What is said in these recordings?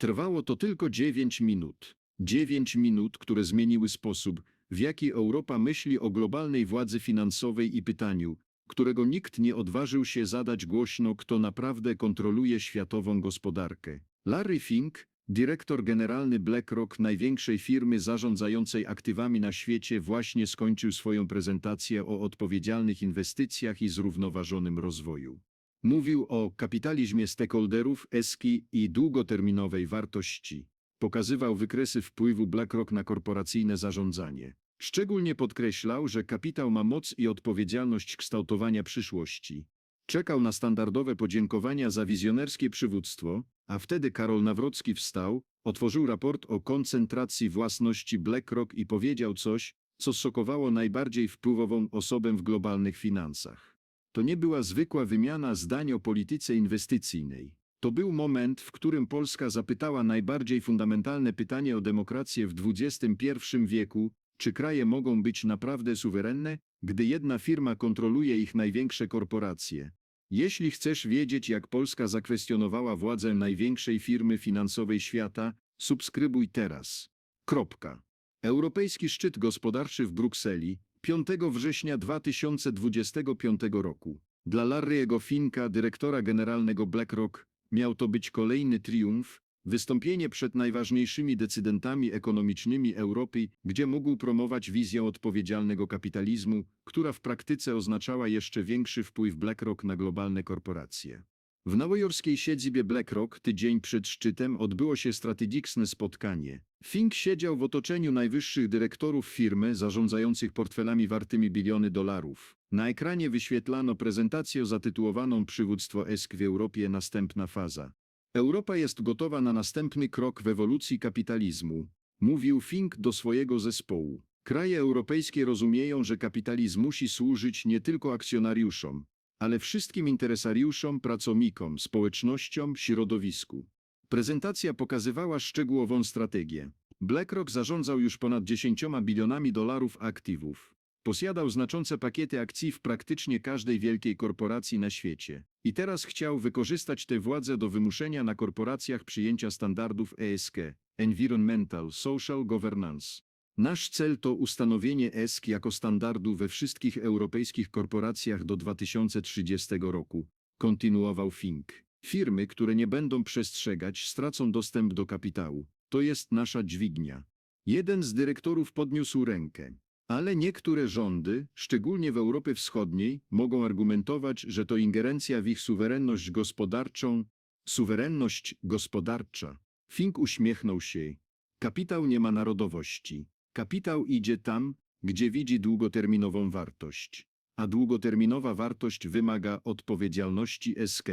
Trwało to tylko dziewięć minut. Dziewięć minut, które zmieniły sposób, w jaki Europa myśli o globalnej władzy finansowej i pytaniu, którego nikt nie odważył się zadać głośno, kto naprawdę kontroluje światową gospodarkę. Larry Fink, dyrektor generalny BlackRock, największej firmy zarządzającej aktywami na świecie, właśnie skończył swoją prezentację o odpowiedzialnych inwestycjach i zrównoważonym rozwoju. Mówił o kapitalizmie stakeholderów, eski i długoterminowej wartości. Pokazywał wykresy wpływu BlackRock na korporacyjne zarządzanie. Szczególnie podkreślał, że kapitał ma moc i odpowiedzialność kształtowania przyszłości. Czekał na standardowe podziękowania za wizjonerskie przywództwo, a wtedy Karol Nawrocki wstał, otworzył raport o koncentracji własności BlackRock i powiedział coś, co szokowało najbardziej wpływową osobę w globalnych finansach. To nie była zwykła wymiana zdań o polityce inwestycyjnej. To był moment, w którym Polska zapytała najbardziej fundamentalne pytanie o demokrację w XXI wieku, czy kraje mogą być naprawdę suwerenne, gdy jedna firma kontroluje ich największe korporacje. Jeśli chcesz wiedzieć, jak Polska zakwestionowała władzę największej firmy finansowej świata, subskrybuj teraz. Kropka. Europejski szczyt gospodarczy w Brukseli 5 września 2025 roku. Dla Larry'ego Finka, dyrektora generalnego BlackRock, miał to być kolejny triumf, wystąpienie przed najważniejszymi decydentami ekonomicznymi Europy, gdzie mógł promować wizję odpowiedzialnego kapitalizmu, która w praktyce oznaczała jeszcze większy wpływ BlackRock na globalne korporacje. W nowojorskiej siedzibie BlackRock tydzień przed szczytem odbyło się strategiczne spotkanie. Fink siedział w otoczeniu najwyższych dyrektorów firmy zarządzających portfelami wartymi biliony dolarów. Na ekranie wyświetlano prezentację zatytułowaną Przywództwo ESK w Europie następna faza. Europa jest gotowa na następny krok w ewolucji kapitalizmu, mówił Fink do swojego zespołu. Kraje europejskie rozumieją, że kapitalizm musi służyć nie tylko akcjonariuszom, ale wszystkim interesariuszom, pracownikom, społecznościom, środowisku. Prezentacja pokazywała szczegółową strategię. BlackRock zarządzał już ponad 10 bilionami dolarów aktywów. Posiadał znaczące pakiety akcji w praktycznie każdej wielkiej korporacji na świecie. I teraz chciał wykorzystać tę władzę do wymuszenia na korporacjach przyjęcia standardów ESG Environmental Social Governance. Nasz cel to ustanowienie ESG jako standardu we wszystkich europejskich korporacjach do 2030 roku, kontynuował Fink. Firmy, które nie będą przestrzegać, stracą dostęp do kapitału. To jest nasza dźwignia. Jeden z dyrektorów podniósł rękę. Ale niektóre rządy, szczególnie w Europie Wschodniej, mogą argumentować, że to ingerencja w ich suwerenność gospodarczą. Suwerenność gospodarcza. Fink uśmiechnął się. Kapitał nie ma narodowości. Kapitał idzie tam, gdzie widzi długoterminową wartość. A długoterminowa wartość wymaga odpowiedzialności SK.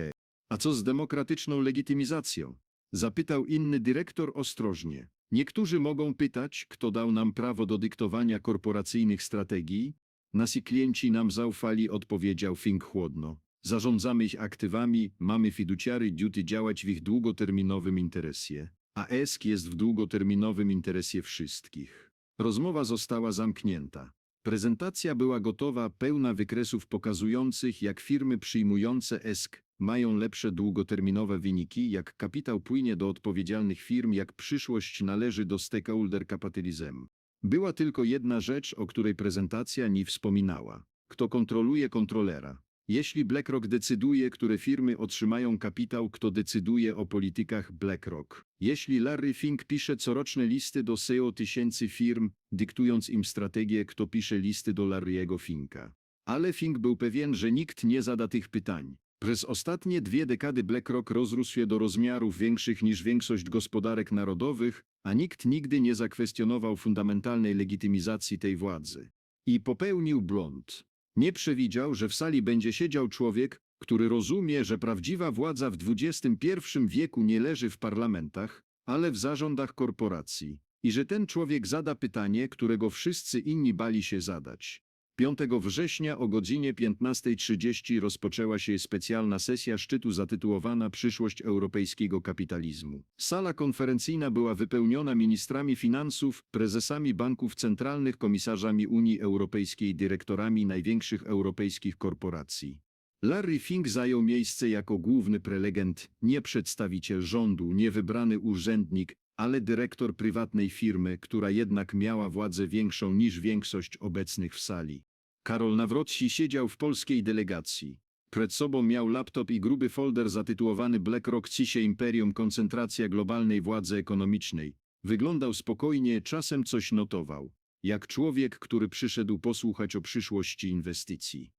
A co z demokratyczną legitymizacją? Zapytał inny dyrektor ostrożnie. Niektórzy mogą pytać, kto dał nam prawo do dyktowania korporacyjnych strategii? Nasi klienci nam zaufali, odpowiedział Fink chłodno. Zarządzamy ich aktywami, mamy fiduciary duty działać w ich długoterminowym interesie. A ESK jest w długoterminowym interesie wszystkich. Rozmowa została zamknięta. Prezentacja była gotowa, pełna wykresów pokazujących, jak firmy przyjmujące ESK mają lepsze długoterminowe wyniki, jak kapitał płynie do odpowiedzialnych firm, jak przyszłość należy do stakeholder capitalism. Była tylko jedna rzecz, o której prezentacja nie wspominała. Kto kontroluje kontrolera? Jeśli BlackRock decyduje, które firmy otrzymają kapitał, kto decyduje o politykach BlackRock? Jeśli Larry Fink pisze coroczne listy do SEO tysięcy firm, dyktując im strategię, kto pisze listy do Larry'ego Finka? Ale Fink był pewien, że nikt nie zada tych pytań. Przez ostatnie dwie dekady BlackRock rozrósł się do rozmiarów większych niż większość gospodarek narodowych, a nikt nigdy nie zakwestionował fundamentalnej legitymizacji tej władzy. I popełnił błąd. Nie przewidział, że w sali będzie siedział człowiek, który rozumie, że prawdziwa władza w XXI wieku nie leży w parlamentach, ale w zarządach korporacji. I że ten człowiek zada pytanie, którego wszyscy inni bali się zadać. 5 września o godzinie 15.30 rozpoczęła się specjalna sesja szczytu zatytułowana Przyszłość europejskiego kapitalizmu. Sala konferencyjna była wypełniona ministrami finansów, prezesami banków centralnych, komisarzami Unii Europejskiej, dyrektorami największych europejskich korporacji. Larry Fink zajął miejsce jako główny prelegent, nie przedstawiciel rządu, nie wybrany urzędnik, ale dyrektor prywatnej firmy, która jednak miała władzę większą niż większość obecnych w sali. Karol Nawrocki siedział w polskiej delegacji. Przed sobą miał laptop i gruby folder zatytułowany BlackRock Cisie Imperium Koncentracja globalnej władzy ekonomicznej. Wyglądał spokojnie, czasem coś notował. Jak człowiek, który przyszedł posłuchać o przyszłości inwestycji.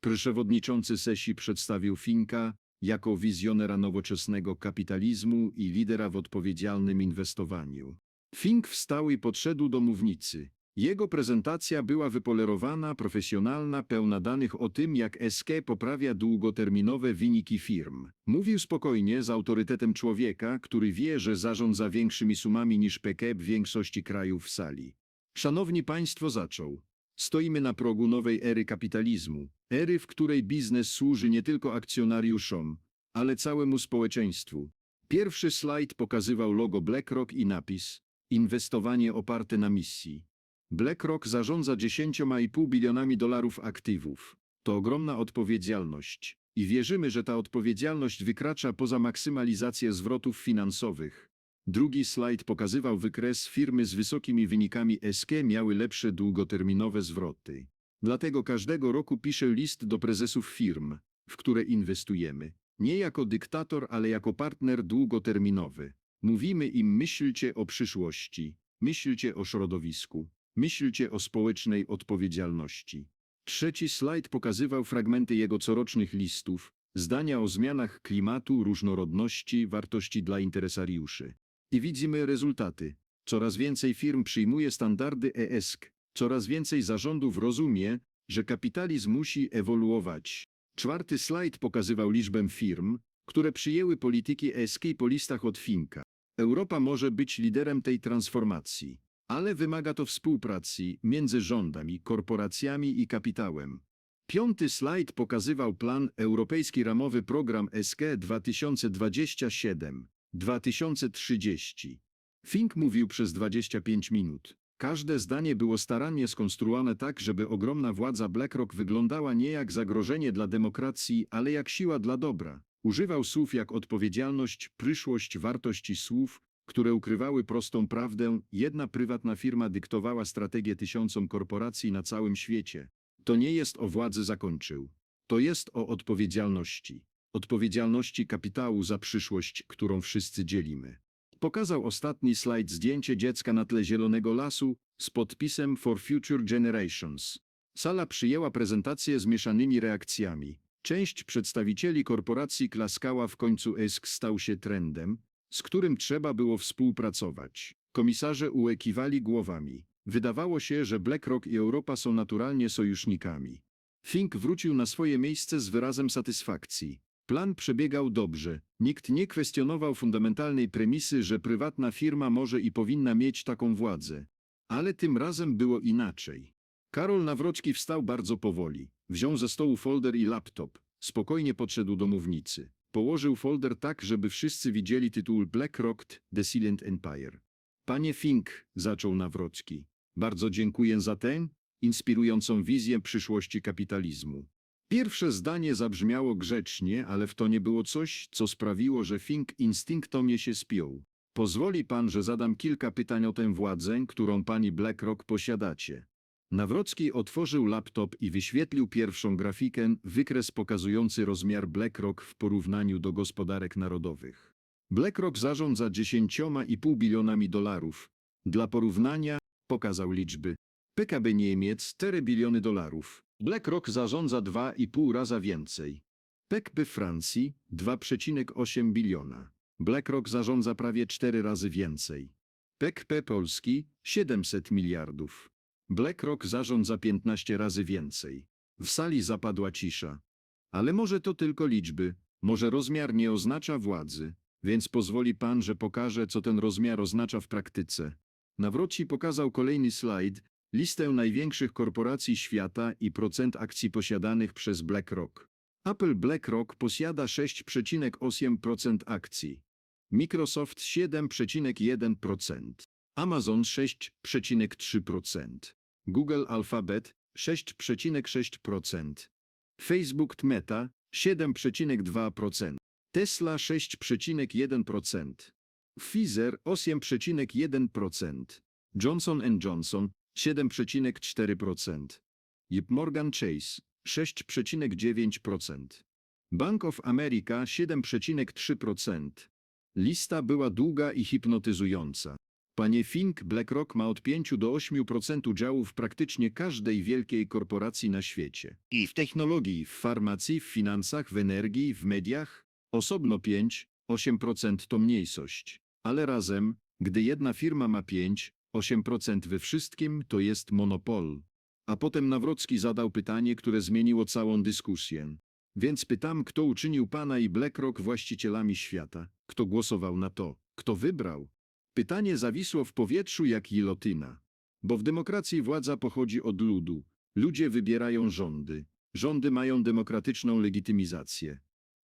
Przewodniczący sesji przedstawił Finka jako wizjonera nowoczesnego kapitalizmu i lidera w odpowiedzialnym inwestowaniu. Fink wstał i podszedł do mównicy. Jego prezentacja była wypolerowana, profesjonalna, pełna danych o tym, jak SK poprawia długoterminowe wyniki firm. Mówił spokojnie, z autorytetem człowieka, który wie, że zarządza większymi sumami niż PKB większości krajów w sali. Szanowni Państwo, zaczął. Stoimy na progu nowej ery kapitalizmu. Ery, w której biznes służy nie tylko akcjonariuszom, ale całemu społeczeństwu. Pierwszy slajd pokazywał logo BlackRock i napis Inwestowanie oparte na misji. BlackRock zarządza 10,5 bilionami dolarów aktywów. To ogromna odpowiedzialność. I wierzymy, że ta odpowiedzialność wykracza poza maksymalizację zwrotów finansowych. Drugi slajd pokazywał wykres firmy z wysokimi wynikami SK miały lepsze długoterminowe zwroty. Dlatego każdego roku piszę list do prezesów firm, w które inwestujemy. Nie jako dyktator, ale jako partner długoterminowy. Mówimy im myślcie o przyszłości, myślcie o środowisku, myślcie o społecznej odpowiedzialności. Trzeci slajd pokazywał fragmenty jego corocznych listów, zdania o zmianach klimatu, różnorodności, wartości dla interesariuszy. I widzimy rezultaty. Coraz więcej firm przyjmuje standardy ESG, coraz więcej zarządów rozumie, że kapitalizm musi ewoluować. Czwarty slajd pokazywał liczbę firm, które przyjęły polityki ESG po listach od Finka. Europa może być liderem tej transformacji, ale wymaga to współpracy między rządami, korporacjami i kapitałem. Piąty slajd pokazywał plan Europejski Ramowy Program SK 2027-2030. Fink mówił przez 25 minut. Każde zdanie było starannie skonstruowane tak, żeby ogromna władza BlackRock wyglądała nie jak zagrożenie dla demokracji, ale jak siła dla dobra. Używał słów jak odpowiedzialność, przyszłość, wartości słów, które ukrywały prostą prawdę. Jedna prywatna firma dyktowała strategię tysiącom korporacji na całym świecie. To nie jest o władzy zakończył. To jest o odpowiedzialności. Odpowiedzialności kapitału za przyszłość, którą wszyscy dzielimy. Pokazał ostatni slajd zdjęcie dziecka na tle zielonego lasu z podpisem For Future Generations. Sala przyjęła prezentację z mieszanymi reakcjami. Część przedstawicieli korporacji klaskała w końcu ESK stał się trendem, z którym trzeba było współpracować. Komisarze uekiwali głowami. Wydawało się, że BlackRock i Europa są naturalnie sojusznikami. Fink wrócił na swoje miejsce z wyrazem satysfakcji. Plan przebiegał dobrze. Nikt nie kwestionował fundamentalnej premisy, że prywatna firma może i powinna mieć taką władzę. Ale tym razem było inaczej. Karol Nawrocki wstał bardzo powoli. Wziął ze stołu folder i laptop. Spokojnie podszedł do mównicy. Położył folder tak, żeby wszyscy widzieli tytuł BlackRock The Silent Empire. Panie Fink, zaczął Nawrocki. Bardzo dziękuję za tę inspirującą wizję przyszłości kapitalizmu. Pierwsze zdanie zabrzmiało grzecznie, ale w to nie było coś, co sprawiło, że Fink instynktomnie się spiął. Pozwoli pan, że zadam kilka pytań o tę władzę, którą pani BlackRock posiadacie. Nawrocki otworzył laptop i wyświetlił pierwszą grafikę, wykres pokazujący rozmiar BlackRock w porównaniu do gospodarek narodowych. BlackRock zarządza 10,5 bilionami dolarów. Dla porównania pokazał liczby. PKB Niemiec 4 biliony dolarów. BlackRock zarządza 2,5 raza więcej. PKB Francji 2,8 biliona. BlackRock zarządza prawie 4 razy więcej. PKB Polski 700 miliardów. BlackRock zarządza 15 razy więcej. W sali zapadła cisza. Ale może to tylko liczby, może rozmiar nie oznacza władzy, więc pozwoli pan, że pokażę, co ten rozmiar oznacza w praktyce. Nawroci pokazał kolejny slajd, listę największych korporacji świata i procent akcji posiadanych przez BlackRock. Apple BlackRock posiada 6,8% akcji. Microsoft 7,1%. Amazon 6,3%. Google Alphabet 6,6%. Facebook Meta 7,2%, Tesla 6,1%, Pfizer 8,1%, Johnson Johnson 7,4%, JP Morgan Chase 6,9%, Bank of America 7,3%. Lista była długa i hipnotyzująca. Panie Fink, BlackRock ma od 5 do 8% udziału w praktycznie każdej wielkiej korporacji na świecie. I w technologii, w farmacji, w finansach, w energii, w mediach. Osobno 5-8% to mniejszość. Ale razem, gdy jedna firma ma 5-8% we wszystkim, to jest monopol. A potem Nawrocki zadał pytanie, które zmieniło całą dyskusję. Więc pytam, kto uczynił pana i BlackRock właścicielami świata? Kto głosował na to? Kto wybrał? Pytanie zawisło w powietrzu jak gilotyna. Bo w demokracji władza pochodzi od ludu. Ludzie wybierają rządy. Rządy mają demokratyczną legitymizację.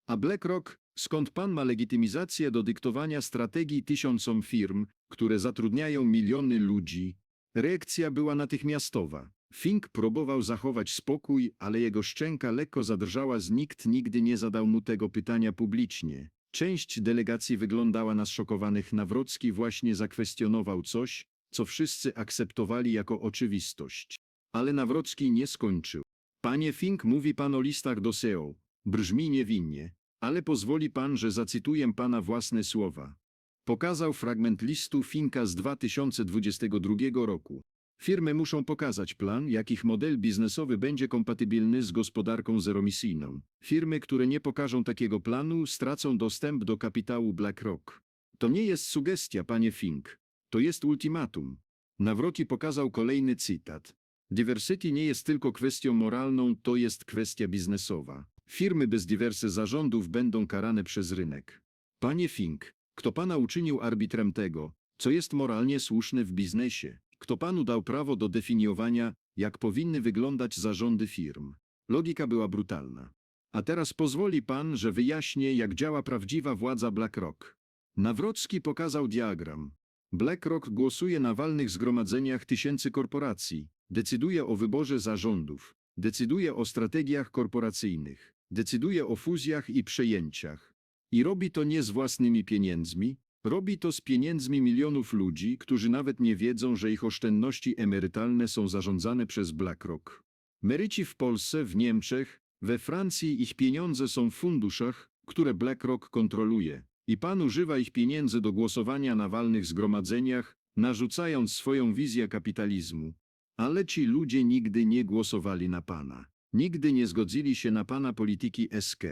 A BlackRock, skąd pan ma legitymizację do dyktowania strategii tysiącom firm, które zatrudniają miliony ludzi? Reakcja była natychmiastowa. Fink próbował zachować spokój, ale jego szczęka lekko zadrżała, z nikt nigdy nie zadał mu tego pytania publicznie. Część delegacji wyglądała na zszokowanych. Nawrocki właśnie zakwestionował coś, co wszyscy akceptowali jako oczywistość. Ale Nawrocki nie skończył. Panie Fink, mówi pan o listach do SEO. Brzmi niewinnie, ale pozwoli pan, że zacytuję pana własne słowa. Pokazał fragment listu Finka z 2022 roku. Firmy muszą pokazać plan, jak ich model biznesowy będzie kompatybilny z gospodarką zeromisyjną. Firmy, które nie pokażą takiego planu, stracą dostęp do kapitału BlackRock. To nie jest sugestia, panie Fink. To jest ultimatum. Nawroki pokazał kolejny cytat. Diversity nie jest tylko kwestią moralną, to jest kwestia biznesowa. Firmy bez diversy zarządów będą karane przez rynek. Panie Fink, kto pana uczynił arbitrem tego, co jest moralnie słuszne w biznesie? Kto panu dał prawo do definiowania, jak powinny wyglądać zarządy firm? Logika była brutalna. A teraz pozwoli pan, że wyjaśnię, jak działa prawdziwa władza BlackRock. Nawrocki pokazał diagram. BlackRock głosuje na walnych zgromadzeniach tysięcy korporacji, decyduje o wyborze zarządów, decyduje o strategiach korporacyjnych, decyduje o fuzjach i przejęciach. I robi to nie z własnymi pieniędzmi, robi to z pieniędzmi milionów ludzi, którzy nawet nie wiedzą, że ich oszczędności emerytalne są zarządzane przez BlackRock. Meryci w Polsce, w Niemczech, we Francji ich pieniądze są w funduszach, które BlackRock kontroluje. I pan używa ich pieniędzy do głosowania na walnych zgromadzeniach, narzucając swoją wizję kapitalizmu. Ale ci ludzie nigdy nie głosowali na pana. Nigdy nie zgodzili się na pana polityki SK.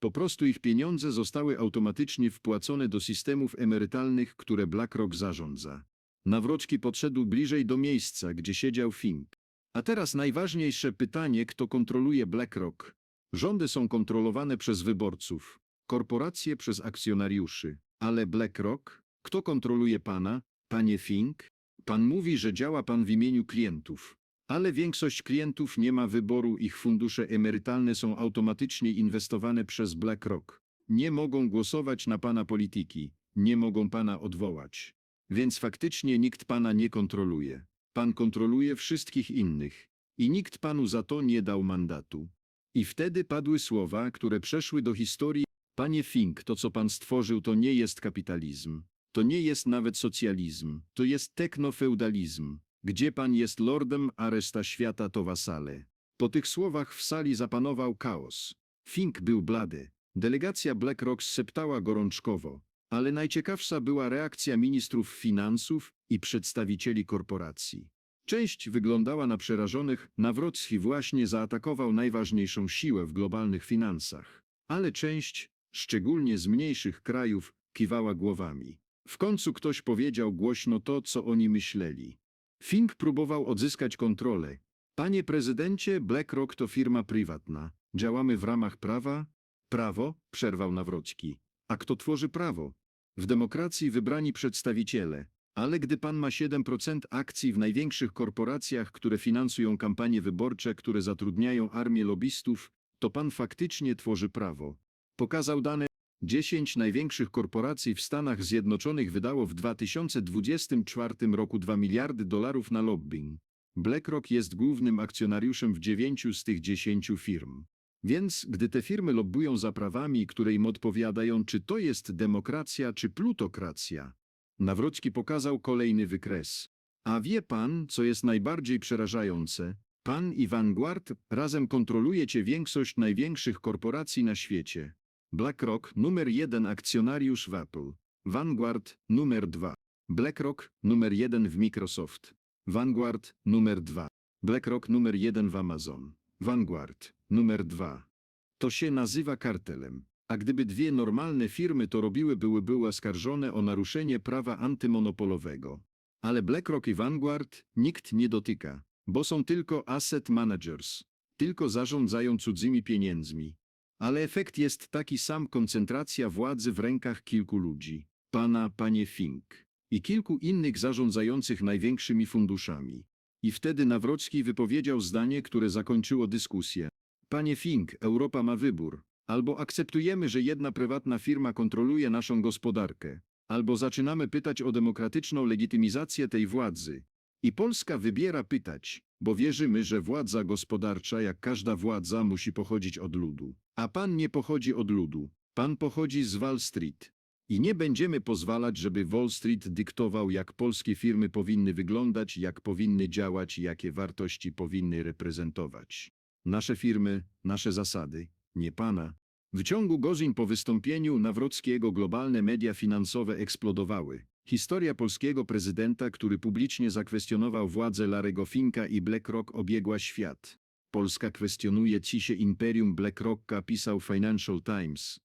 Po prostu ich pieniądze zostały automatycznie wpłacone do systemów emerytalnych, które BlackRock zarządza. Nawrocki podszedł bliżej do miejsca, gdzie siedział Fink. A teraz najważniejsze pytanie, kto kontroluje BlackRock? Rządy są kontrolowane przez wyborców, korporacje przez akcjonariuszy. Ale BlackRock? Kto kontroluje pana? Panie Fink? Pan mówi, że działa pan w imieniu klientów. Ale większość klientów nie ma wyboru, ich fundusze emerytalne są automatycznie inwestowane przez BlackRock. Nie mogą głosować na pana polityki, nie mogą pana odwołać. Więc faktycznie nikt pana nie kontroluje. Pan kontroluje wszystkich innych. I nikt panu za to nie dał mandatu. I wtedy padły słowa, które przeszły do historii. Panie Fink, to co pan stworzył, to nie jest kapitalizm. To nie jest nawet socjalizm. To jest teknofeudalizm. Gdzie pan jest lordem, a reszta świata to wasale. Po tych słowach w sali zapanował chaos. Fink był blady. Delegacja BlackRock septała gorączkowo. Ale najciekawsza była reakcja ministrów finansów i przedstawicieli korporacji. Część wyglądała na przerażonych, Nawrocki właśnie zaatakował najważniejszą siłę w globalnych finansach. Ale część, szczególnie z mniejszych krajów, kiwała głowami. W końcu ktoś powiedział głośno to, co oni myśleli. Fink próbował odzyskać kontrolę. Panie prezydencie, BlackRock to firma prywatna. Działamy w ramach prawa? Prawo? Przerwał Nawrocki. A kto tworzy prawo? W demokracji wybrani przedstawiciele. Ale gdy pan ma 7% akcji w największych korporacjach, które finansują kampanie wyborcze, które zatrudniają armię lobbystów, to pan faktycznie tworzy prawo. Pokazał dane 10 największych korporacji w Stanach Zjednoczonych wydało w 2024 roku 2 miliardy dolarów na lobbying. BlackRock jest głównym akcjonariuszem w 9 z tych 10 firm. Więc gdy te firmy lobbują za prawami, które im odpowiadają, czy to jest demokracja, czy plutokracja, Nawrocki pokazał kolejny wykres. A wie pan, co jest najbardziej przerażające? Pan i Vanguard razem kontrolujecie większość największych korporacji na świecie. BlackRock numer jeden akcjonariusz w Apple. Vanguard numer dwa. BlackRock numer jeden w Microsoft. Vanguard numer dwa. BlackRock numer jeden w Amazon. Vanguard numer dwa. To się nazywa kartelem. A gdyby dwie normalne firmy to robiły, były były oskarżone o naruszenie prawa antymonopolowego. Ale BlackRock i Vanguard nikt nie dotyka, bo są tylko asset managers, tylko zarządzają cudzymi pieniędzmi. Ale efekt jest taki sam koncentracja władzy w rękach kilku ludzi. Pana, panie Fink i kilku innych zarządzających największymi funduszami. I wtedy Nawrocki wypowiedział zdanie, które zakończyło dyskusję. Panie Fink, Europa ma wybór. Albo akceptujemy, że jedna prywatna firma kontroluje naszą gospodarkę, albo zaczynamy pytać o demokratyczną legitymizację tej władzy. I Polska wybiera pytać, bo wierzymy, że władza gospodarcza, jak każda władza, musi pochodzić od ludu. A pan nie pochodzi od ludu, pan pochodzi z Wall Street. I nie będziemy pozwalać, żeby Wall Street dyktował, jak polskie firmy powinny wyglądać, jak powinny działać, jakie wartości powinny reprezentować. Nasze firmy, nasze zasady, nie pana. W ciągu godzin po wystąpieniu Nawrockiego globalne media finansowe eksplodowały. Historia polskiego prezydenta, który publicznie zakwestionował władzę Larego Finka i BlackRock obiegła świat. Polska kwestionuje cisie imperium BlackRocka, pisał Financial Times.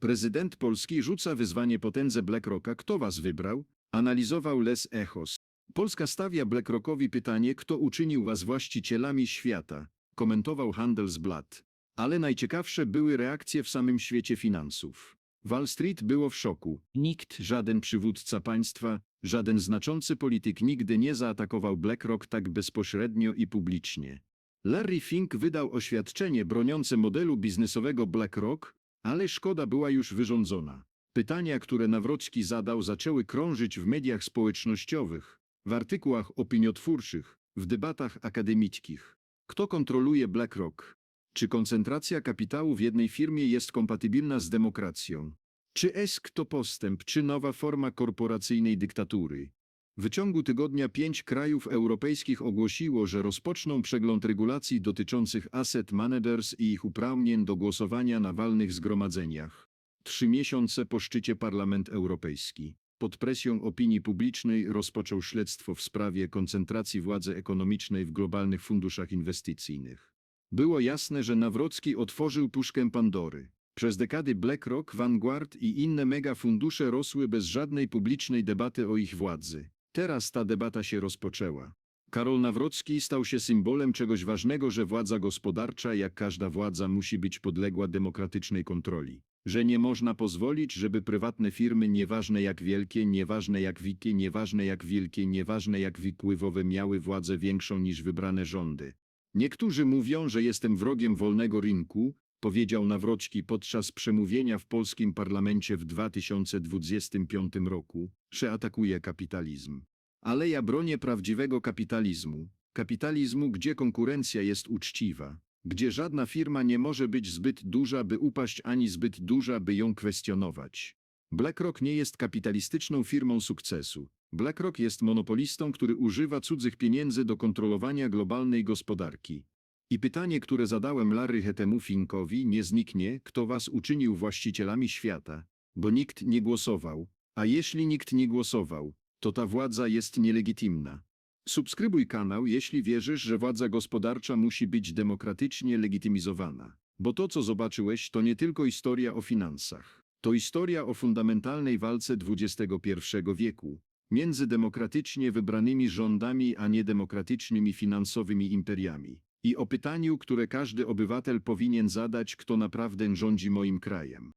Prezydent Polski rzuca wyzwanie potędze BlackRocka. Kto was wybrał? Analizował Les Echos. Polska stawia BlackRockowi pytanie, kto uczynił was właścicielami świata. Komentował Handelsblatt. Ale najciekawsze były reakcje w samym świecie finansów. Wall Street było w szoku. Nikt, żaden przywódca państwa, żaden znaczący polityk nigdy nie zaatakował BlackRock tak bezpośrednio i publicznie. Larry Fink wydał oświadczenie broniące modelu biznesowego BlackRock, ale szkoda była już wyrządzona. Pytania, które Nawrocki zadał, zaczęły krążyć w mediach społecznościowych, w artykułach opiniotwórczych, w debatach akademickich. Kto kontroluje BlackRock? Czy koncentracja kapitału w jednej firmie jest kompatybilna z demokracją? Czy ESK to postęp, czy nowa forma korporacyjnej dyktatury? W ciągu tygodnia pięć krajów europejskich ogłosiło, że rozpoczną przegląd regulacji dotyczących asset managers i ich uprawnień do głosowania na walnych zgromadzeniach. Trzy miesiące po szczycie Parlament Europejski, pod presją opinii publicznej, rozpoczął śledztwo w sprawie koncentracji władzy ekonomicznej w globalnych funduszach inwestycyjnych. Było jasne, że Nawrocki otworzył puszkę Pandory. Przez dekady BlackRock, Vanguard i inne megafundusze rosły bez żadnej publicznej debaty o ich władzy. Teraz ta debata się rozpoczęła. Karol Nawrocki stał się symbolem czegoś ważnego, że władza gospodarcza, jak każda władza, musi być podległa demokratycznej kontroli. Że nie można pozwolić, żeby prywatne firmy, nieważne jak wielkie, nieważne jak wielkie, nieważne jak wielkie, nieważne jak wpływowe, miały władzę większą niż wybrane rządy. Niektórzy mówią, że jestem wrogiem wolnego rynku, powiedział Nawrocki podczas przemówienia w polskim parlamencie w 2025 roku, że atakuje kapitalizm. Ale ja bronię prawdziwego kapitalizmu. Kapitalizmu, gdzie konkurencja jest uczciwa, gdzie żadna firma nie może być zbyt duża, by upaść, ani zbyt duża, by ją kwestionować. BlackRock nie jest kapitalistyczną firmą sukcesu. BlackRock jest monopolistą, który używa cudzych pieniędzy do kontrolowania globalnej gospodarki. I pytanie, które zadałem Larry Hetemu Finkowi, nie zniknie, kto was uczynił właścicielami świata, bo nikt nie głosował, a jeśli nikt nie głosował, to ta władza jest nielegitymna. Subskrybuj kanał, jeśli wierzysz, że władza gospodarcza musi być demokratycznie legitymizowana. Bo to, co zobaczyłeś, to nie tylko historia o finansach. To historia o fundamentalnej walce XXI wieku między demokratycznie wybranymi rządami a niedemokratycznymi finansowymi imperiami. I o pytaniu, które każdy obywatel powinien zadać, kto naprawdę rządzi moim krajem.